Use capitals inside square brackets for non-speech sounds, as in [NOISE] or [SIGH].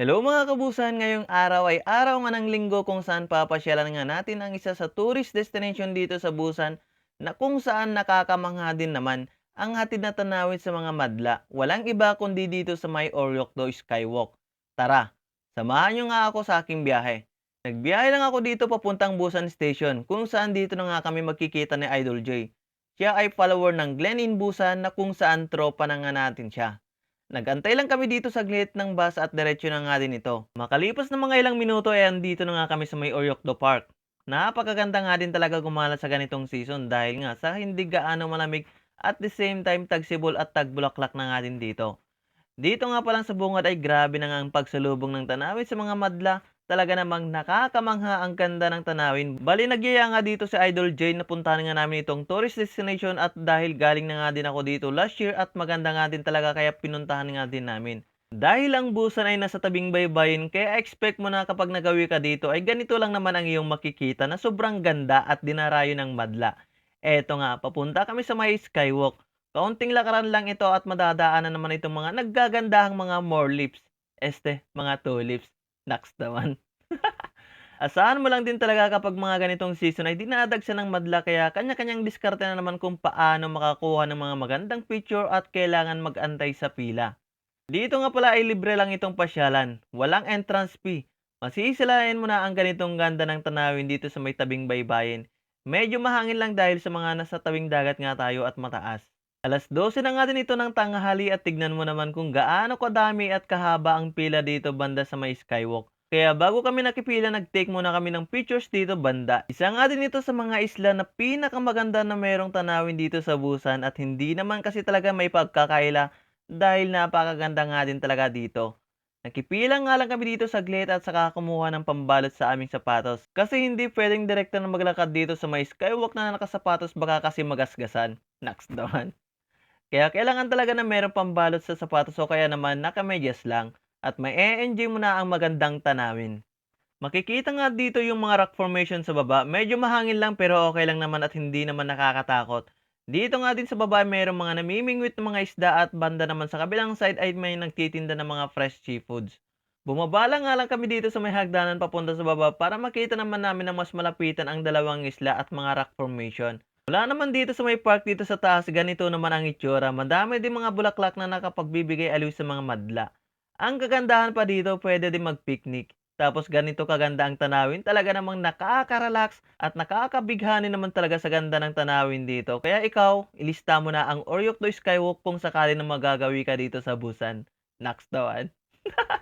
Hello mga kabusan, ngayong araw ay araw nga ng linggo kung saan papasyalan nga natin ang isa sa tourist destination dito sa Busan na kung saan nakakamangha din naman ang hatid na tanawin sa mga madla. Walang iba kundi dito sa may Oryokdo Skywalk. Tara, samahan nyo nga ako sa aking biyahe. Nagbiyahe lang ako dito papuntang Busan Station kung saan dito na nga kami magkikita ni Idol J. Siya ay follower ng Glenin Busan na kung saan tropa na nga natin siya. Nagantay lang kami dito saglit ng bus at diretsyo na nga din ito. Makalipas ng mga ilang minuto ay andito na nga kami sa may Oryokdo Park. Napakaganda nga din talaga gumala sa ganitong season dahil nga sa hindi gaano malamig at the same time tagsibol at tagbulaklak na nga din dito. Dito nga palang sa bungad ay grabe na nga ang pagsalubong ng tanawin sa mga madla. Talaga namang nakakamangha ang ganda ng tanawin. Bali nagyaya nga dito si Idol Jane na puntahan nga namin itong tourist destination at dahil galing na nga din ako dito last year at maganda nga din talaga kaya pinuntahan nga din namin. Dahil ang busan ay nasa tabing baybayin kaya expect mo na kapag nagawi ka dito ay ganito lang naman ang iyong makikita na sobrang ganda at dinarayo ng madla. Eto nga, papunta kami sa may skywalk. Kaunting lakaran lang ito at madadaanan naman itong mga naggagandahang mga more lips. Este, mga tulips. Naks naman. [LAUGHS] Asahan mo lang din talaga kapag mga ganitong season ay dinadagsa ng madla kaya kanya-kanyang diskarte na naman kung paano makakuha ng mga magandang picture at kailangan mag-antay sa pila. Dito nga pala ay libre lang itong pasyalan. Walang entrance fee. Masisilayan mo na ang ganitong ganda ng tanawin dito sa may tabing baybayin. Medyo mahangin lang dahil sa mga nasa tawing dagat nga tayo at mataas. Alas 12 na nga din ito ng tanghali at tignan mo naman kung gaano kadami at kahaba ang pila dito banda sa may skywalk. Kaya bago kami nakipila, nag-take muna kami ng pictures dito banda. Isa nga din ito sa mga isla na pinakamaganda na merong tanawin dito sa Busan at hindi naman kasi talaga may pagkakaila dahil napakaganda nga din talaga dito. Nakipila nga lang kami dito saglit at saka kumuha ng pambalot sa aming sapatos. Kasi hindi pwedeng direkta na maglakad dito sa may skywalk na nakasapatos baka kasi magasgasan. Naks naman. Kaya kailangan talaga na meron pambalot sa sapatos o kaya naman nakamedyas lang at may enjoy mo na ang magandang tanawin. Makikita nga dito yung mga rock formation sa baba. Medyo mahangin lang pero okay lang naman at hindi naman nakakatakot. Dito nga din sa baba mayroong mga namimingwit ng mga isda at banda naman sa kabilang side ay may nagtitinda ng mga fresh seafoods. Bumaba lang nga lang kami dito sa may hagdanan papunta sa baba para makita naman namin na mas malapitan ang dalawang isla at mga rock formation. Wala naman dito sa may park dito sa taas, ganito naman ang itsura. Madami din mga bulaklak na nakapagbibigay aliw sa mga madla. Ang kagandahan pa dito, pwede din mag-picnic. Tapos ganito kaganda ang tanawin, talaga namang nakaka-relax at nakakabighani naman talaga sa ganda ng tanawin dito. Kaya ikaw, ilista mo na ang Oryokdo Skywalk kung sakali na magagawi ka dito sa Busan. Next dawan. [LAUGHS]